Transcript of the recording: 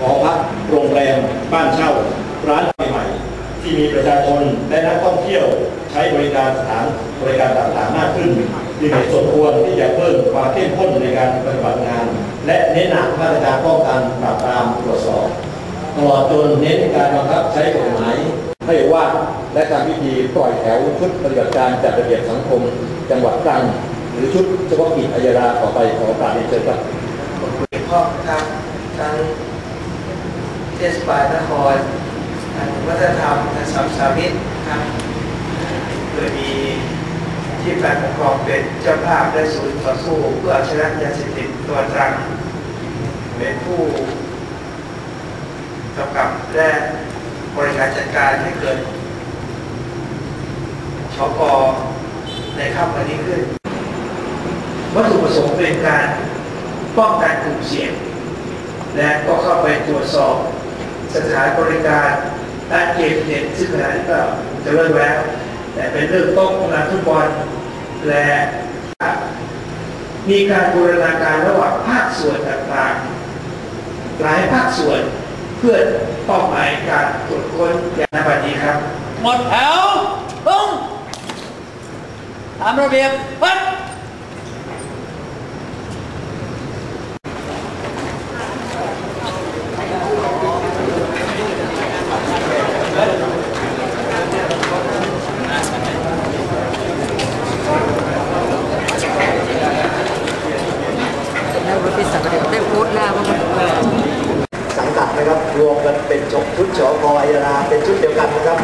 หอพักโรงแรม บ้านเช่า ร้านใหม่ๆที่มีประชาชนและนักท่องเที่ยวใช้บริการสถานบริการต่างๆมากขึ้นจึงเห็นสมควรที่จะเพิ่มความเข้มข้นในการปฏิบัติงาน และเน้นหนักมาตรการป้องกันปราบปรามตรวจสอบตลอดจนเน้นการบังคับใช้กฎหมายให้ว่าและทำพิธีปล่อยแถวชุดปฏิบัติการจัดระเบียบสังคม จังหวัดตรังหรือชุดเฉพาะกิจอัยราต่อไปขอการเรียนเชิญครับเกี่ยวข้องทั้งทั้ง เทศบาลนครวัฒนธรรมทางสามสามิตครับโดยมีที่ฝ่ายปกครองเป็นเจ้าภาพและศูนย์ต่อสู้เพื่อชนะยาเสพติดตัวตรัง เป็นผู้กำกับและบริการจัดการให้เกิดชกในค่ำวันนี้ขึ้น วัตถุประสงค์เป็นการป้องกันกลุ่มเสี่ยง และก็เข้าไปตรวจสอบ สถานบริการด้านเกมเน็ตซึ่งขณะนี้ก็จะเลิกแล้ว แต่เป็นเรื่องโต๊ะพนันฟุตบอลและมีการบูรณาการระหว่างภาคส่วนต่างๆ หลายภาคส่วนเพื่อเป้าหมายการตรวจค้นอย่างนบัดนี้ครับ หมดแถวลงตามระเบียบวัด แล้วรถที่สังกัดได้พูดแล้วว่ามันสังกัดนะครับรวมกันเป็นชุดชอกอยราเป็นชุดเดียวกันนะครับ